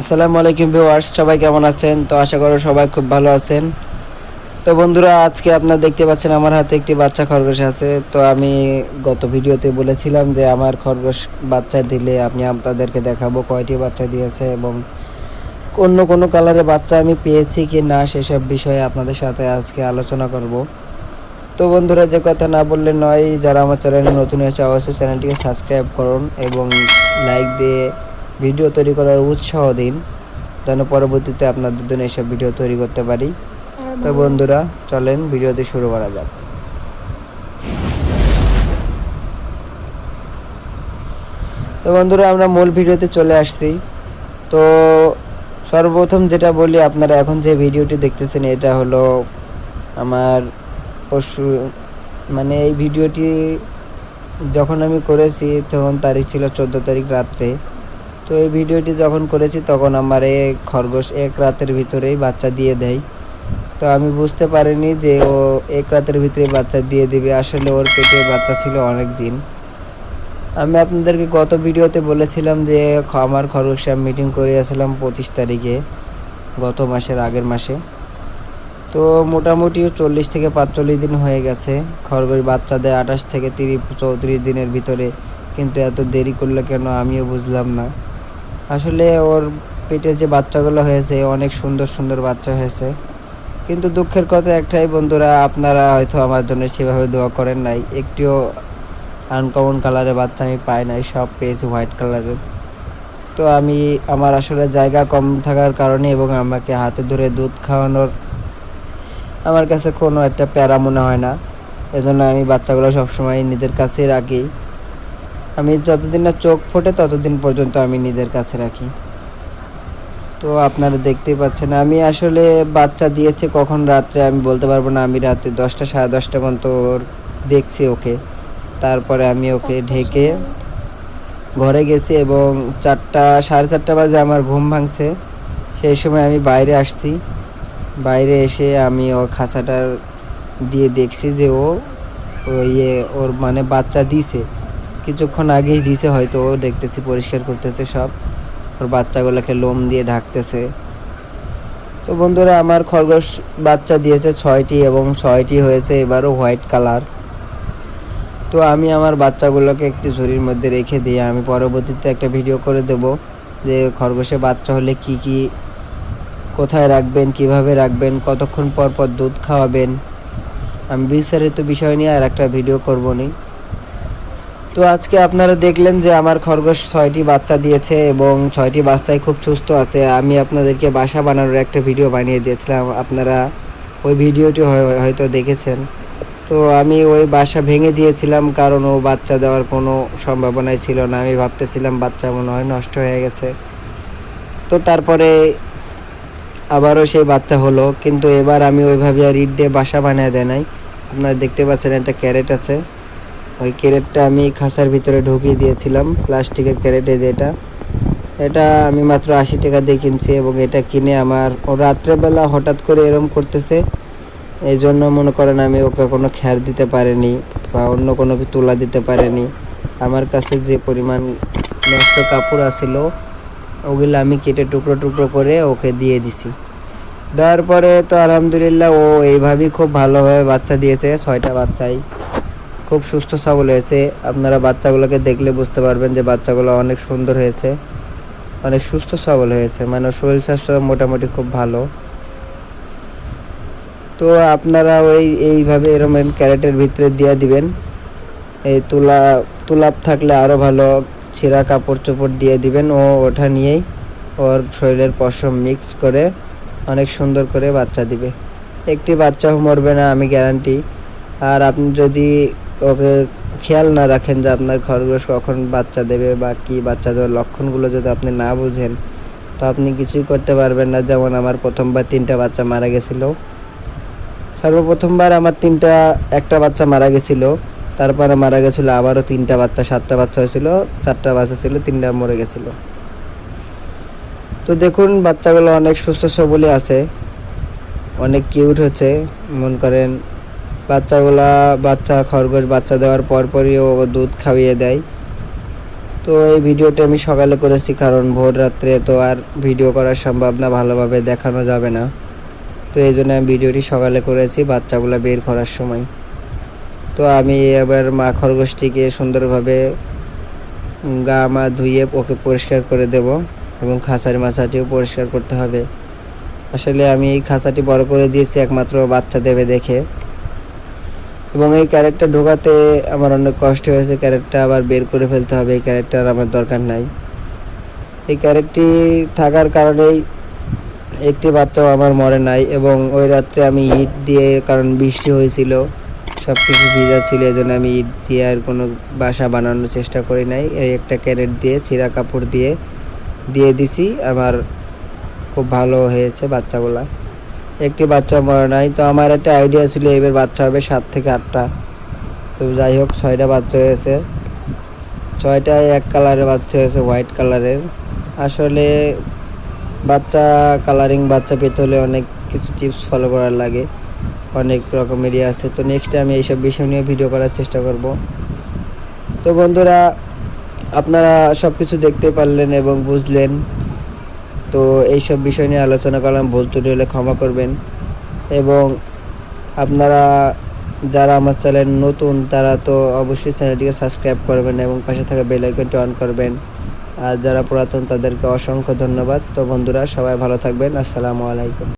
আসসালামু আলাইকুম ভিউয়ার্স, সবাই কেমন আছেন? তো আশা করি সবাই খুব ভালো আছেন। তো বন্ধুরা, আজকে আপনারা দেখতে পাচ্ছেন আমার হাতে একটি বাচ্চা খরগোশ আছে। তো আমি গত ভিডিওতে বলেছিলাম যে আমার খরগোশ বাচ্চা দিলে আমি আপনাদেরকে দেখাবো কয়টি বাচ্চা দিয়েছে এবং অন্য কোনো কালারের বাচ্চা আমি পেয়েছি কি না সেসব বিষয়ে আপনাদের সাথে আজকে আলোচনা করব। তো বন্ধুরা, যে কথা না বললে নয়, যারা আমার চ্যানেলে নতুন হয়েছে, অবশ্যই চ্যানেলটিকে সাবস্ক্রাইব করুন এবং লাইক দিয়ে ভিডিও তৈরি করার উৎসাহ দিন যেন পরবর্তীতে আপনাদের জন্য এসব ভিডিও তৈরি করতে পারি। তো বন্ধুরা চলেন ভিডিওতে শুরু করা যাক। তো বন্ধুরা আমরা মূল ভিডিওতে চলে আসছি। তো সর্বপ্রথম যেটা বলি আপনারা এখন যে ভিডিওটি দেখতেছেন এটা হলো আমার পশু মানে এই ভিডিওটি যখন আমি করেছি তখন তারিখ ছিল চোদ্দ তারিখ রাত্রে। তো এই ভিডিওটি যখন করেছি তখন আমার এই খরগোশ এক রাতের ভিতরেই বাচ্চা দিয়ে দেয়। তো আমি বুঝতে পারিনি যে ও এক রাতের ভিতরে বাচ্চা দিয়ে দেবে। আসলে ওর পেটে বাচ্চা ছিল অনেক দিন আমি আপনাদেরকে গত ভিডিওতে বলেছিলাম যে আমার খরগোশে মিটিং করিয়েছিলাম পঁচিশ তারিখে, গত মাসের আগের মাসে। তো মোটামুটি চল্লিশ থেকে পাঁচচল্লিশ দিন হয়ে গেছে। খরগোশ বাচ্চা দেয় আঠাশ থেকে তিরিশ, চৌত্রিশ দিনের ভিতরে। কিন্তু এত দেরি করল কেন আমিও বুঝলাম না। আসলে ওর পেটে যে বাচ্চাগুলো হয়েছে, অনেক সুন্দর সুন্দর বাচ্চা হয়েছে। কিন্তু দুঃখের কথা একটাই, বন্ধুরা, আপনারা হয়তো আমার জন্য সেভাবে দোয়া করেন নাই। একটিও আনকমন কালারের বাচ্চা আমি পাই নাই, সব পেয়েছি হোয়াইট কালারের তো আমি, আমার আসলে জায়গা কম থাকার কারণে এবং আমাকে হাতে ধরে দুধ খাওয়ানোর আমার কাছে কোনো একটা প্যারা মনে হয় না। এজন্য আমি বাচ্চাগুলো সবসময় নিজের কাছেই রাখি। আমি যতদিন না চোখ ফোটে ততদিন পর্যন্ত আমি নিজের কাছে রাখি। তো আপনারা দেখতেই পাচ্ছেন আমি আসলে বাচ্চা দিয়েছে কখন রাত্রে আমি বলতে পারব না আমি রাতে দশটা সাড়ে দশটা পর্যন্ত ওর দেখছি ওকে। তারপরে আমি ওকে ঢেকে ঘরে গেছি এবং চারটা সাড়ে চারটা বাজে আমার ঘুম ভাঙছে। সেই সময় আমি বাইরে আসছি। বাইরে এসে আমি ও খাঁচাটার দিয়ে দেখছি যে ও ও ইয়ে ওর মানে বাচ্চা দিছে কিছুক্ষণ আগেই দিছে, হয়তো ও দেখতেছি, পরিষ্কার করতেছে সব। ওর বাচ্চাগুলোকে লোম দিয়ে ঢাকতেছে। তো বন্ধুরা, আমার খরগোশ বাচ্চা দিয়েছে ছয়টি এবং ছয়টি হয়েছে এবারও হোয়াইট কালার। তো আমি আমার বাচ্চাগুলোকে একটি ঝুড়ির মধ্যে রেখে দিয়ে আমি পরবর্তীতে একটা ভিডিও করে দেব যে খরগোশে বাচ্চা হলে কি কি কোথায় রাখবেন, কীভাবে রাখবেন, কতক্ষণ পর পর দুধ খাওয়াবেন। আমি বিস্তারিত বিষয় নিয়ে আর একটা ভিডিও করব নি। তো আজকে আপনারা দেখলেন যে আমার খরগোশ ছয়টি বাচ্চা দিয়েছে এবং ছয়টি বাচ্চায় খুব সুস্থ আছে। আমি আপনাদেরকে বাসা বানানোর একটা ভিডিও বানিয়ে দিয়েছিলাম। আপনারা ওই ভিডিওটি হয়- হয়তো দেখেছেন। তো আমি ওই বাসা ভেঙে দিয়েছিলাম কারণ ও বাচ্চা দেওয়ার কোনো সম্ভাবনাই ছিল না। আমি ভাবতেছিলাম বাচ্চা মনে হয় নষ্ট হয়ে গেছে। তো তারপরে আবারও সেই বাচ্চা হলো। কিন্তু এবার আমি ওইভাবে আর ইট দিয়ে বাসা বানিয়ে দেয় নাই। আপনারা দেখতে পাচ্ছেন একটা ক্যারেট আছে। ওই ক্যারেটটা আমি খাসার ভিতরে ঢুকিয়ে দিয়েছিলাম, প্লাস্টিকের ক্যারেটে যেটা। এটা আমি মাত্র আশি টাকা দিয়ে কিনছি এবং এটা কিনে আমার ও রাত্রেবেলা হঠাৎ করে এরম করতেছে, এই জন্য মনে করেন আমি ওকে কোনো খ্যার দিতে পারিনি বা অন্য কোনো তুলা দিতে পারিনি। আমার কাছে যে পরিমাণ নষ্ট কাপড় আসিল ওগুলো আমি কেটে টুকরো টুকরো করে ওকে দিয়ে দিছি। দেওয়ার পরে তো আলহামদুলিল্লাহ ও এইভাবেই খুব ভালোভাবে বাচ্চা দিয়েছে, ছয়টা বাচ্চাই। খুব সুস্থ সবল হয়েছে। আপনারা বাচ্চাগুলোকে দেখলে বুঝতে পারবেন যে বাচ্চাগুলো অনেক সুন্দর হয়েছে, অনেক সুস্থ সবল হয়েছে। মানে শরীর স্বাস্থ্য মোটামুটি খুব ভালো। তো আপনারা ওই এইভাবে এরকম ক্যারেটের ভিতরে দিয়ে দিবেন। এই তুলা, তুলাপ থাকলে আরও ভালো ছেঁড়া কাপড় চোপড় দিয়ে দিবেন ও ওঠা নিয়েই। ওর শরীরের পশম মিক্স করে অনেক সুন্দর করে বাচ্চা দিবে। একটি বাচ্চাও মরবে না, আমি গ্যারান্টি আর আপনি যদি ওকে খেয়াল না রাখেন যে আপনার খরগোশ কখন বাচ্চা দেবে বা কি বাচ্চা দেওয়ার লক্ষণগুলো যদি আপনি না বুঝেন, তো আপনি কিছুই করতে পারবেন না। যেমন আমার প্রথমবার তিনটা বাচ্চা মারা গেছিল। সর্বপ্রথমবার আমার তিনটা, একটা বাচ্চা মারা গেছিল। তারপরে মারা গেছিল, আবারও তিনটা বাচ্চা, সাতটা বাচ্চা হয়েছিল, চারটা বাচ্চা ছিল, তিনটা মরে গেছিল। তো দেখুন, বাচ্চাগুলো অনেক সুস্থ সবলই আছে, অনেক কিউট হচ্ছে। মন করেন বাচ্চাগুলা বাচ্চা, খরগোশ বাচ্চা দেওয়ার পরপরই ও দুধ খাইয়ে দেয়। তো এই ভিডিওটি আমি সকালে করেছি কারণ ভোর রাত্রে তো আর ভিডিও করা সম্ভব না, ভালোভাবে দেখানো যাবে না। তো এই জন্য আমি ভিডিওটি সকালে করেছি বাচ্চাগুলো বের করার সময়। তো আমি এবার মা খরগোশটিকে সুন্দরভাবে গা মা ধুয়ে ওকে পরিষ্কার করে দেব এবং খাঁচার মাছাটিও পরিষ্কার করতে হবে। আসলে আমি এই খাঁচাটি বড় করে দিয়েছি একমাত্র বাচ্চা দেবে দেখে। এবং এই ক্যারেক্টার ঢোকাতে আমার অনেক কষ্ট হয়েছে ক্যারেক্টার আবার বের করে ফেলতে হবে, এই ক্যারেক্টার আমার দরকার নাই। এই ক্যারেক্টটি থাকার কারণেই একটি বাচ্চাও আমার মরে নাই এবং ওই রাত্রে আমি ইট দিয়ে, কারণ বৃষ্টি হয়েছিল সব কিছু ভিজা ছিল এই জন্য আমি ইট দিয়ে আর কোনো বাসা বানানোর চেষ্টা করি নাই। এই একটা ক্যারেট দিয়ে, চিরা কাপড় দিয়ে দিয়ে দিছি। আমার খুব ভালো হয়েছে বাচ্চাগুলা। একটি বাচ্চা মরে নাই। তো আমার একটা আইডিয়া ছিল, এবার বাচ্চা হবে সাত থেকে আটটা। তো যাই হোক, ছয়টা বাচ্চা হয়েছে। ছয়টায় এক কালারের বাচ্চা হয়েছে হোয়াইট কালারের আসলে বাচ্চা কালারিং বাচ্চা পেতে হলে অনেক কিছু টিপস ফলো করার লাগে। অনেক রকমেরই আছে। তো নেক্সট আমি এইসব বিষয় নিয়ে ভিডিও করার চেষ্টা করব। তো বন্ধুরা, আপনারা সব কিছু দেখতে পারলেন এবং বুঝলেন। তো এইসব বিষয় নিয়ে আলোচনা করলাম, ভুল ত্রুটি হলে ক্ষমা করবেন। এবং আপনারা যারা আমার চ্যানেল নতুন, তারা তো অবশ্যই চ্যানেলটিকে সাবস্ক্রাইব করবেন এবং পাশে থাকা বেল আইকনটি অন করবেন। আর যারা পুরাতন, তাদেরকে অসংখ্য ধন্যবাদ। তো বন্ধুরা, সবাই ভালো থাকবেন। আসসালামু আলাইকুম।